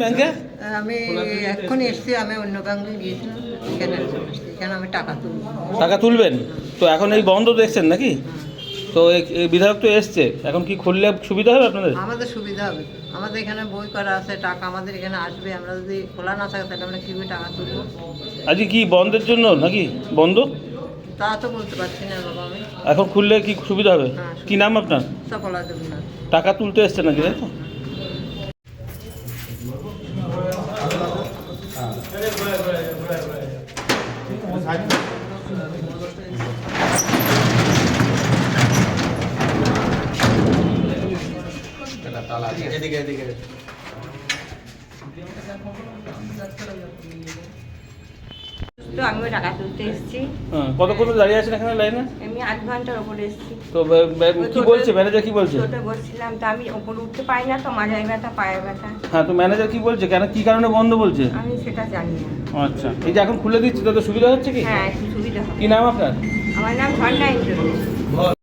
ব্যাংকে? আমি এক্ষুনি এসছি আমি অন্য ব্যাংকে গিয়েছিলাম এখানে। এখানে আমি টাকা তুলব। টাকা তুলবেন? তো এখন এই বন্ধ দেখছেন নাকি? তো এই- বিধায়ক তো এসছে এখন কি খুললে সুবিধা হবে আপনাদের? আমাদের সুবিধা হবে। আমাদের এখানে বই করা আছে টাকা আমাদের এখানে আসবে আমরা যদি খোলা না থাকে তাহলে আমরা কীভাবে টাকা তুলবো? আজকে কি বন্ধের জন্য নাকি? বন্ধ? তা তো বলতে পারছি না বাবা আমি। এখন খুললে কি সুবিধা হবে? হ্যাঁ, কি নাম আপনার? টাকা তুলতে এসছে নাকি তাই তো? তো আমি ওই টাকা তুলতে এসেছি। হ্যাঁ কতক্ষণ দাঁড়িয়ে আছেন এখানে লাইনে? আমি আধ ঘণ্টার ওপরে এসেছি। তো কি বলছে? ম্যানেজার কি বলছে? ওটা বলছিলাম তো আমি ওপরে উঠতে পারি না তো মাঝায় ব্যথা পায়ে ব্যথা। হ্যাঁ তো ম্যানেজার কি বলছে? কেন কি কারণে বন্ধ বলছে? আমি সেটা জানি না। আচ্ছা এই যে এখন খুলে দিচ্ছি তাতে সুবিধা হচ্ছে কি? হ্যাঁ একটু সুবিধা হবে। কি নাম আপনার? আমার নাম ঝর্ণা ইন্দ্র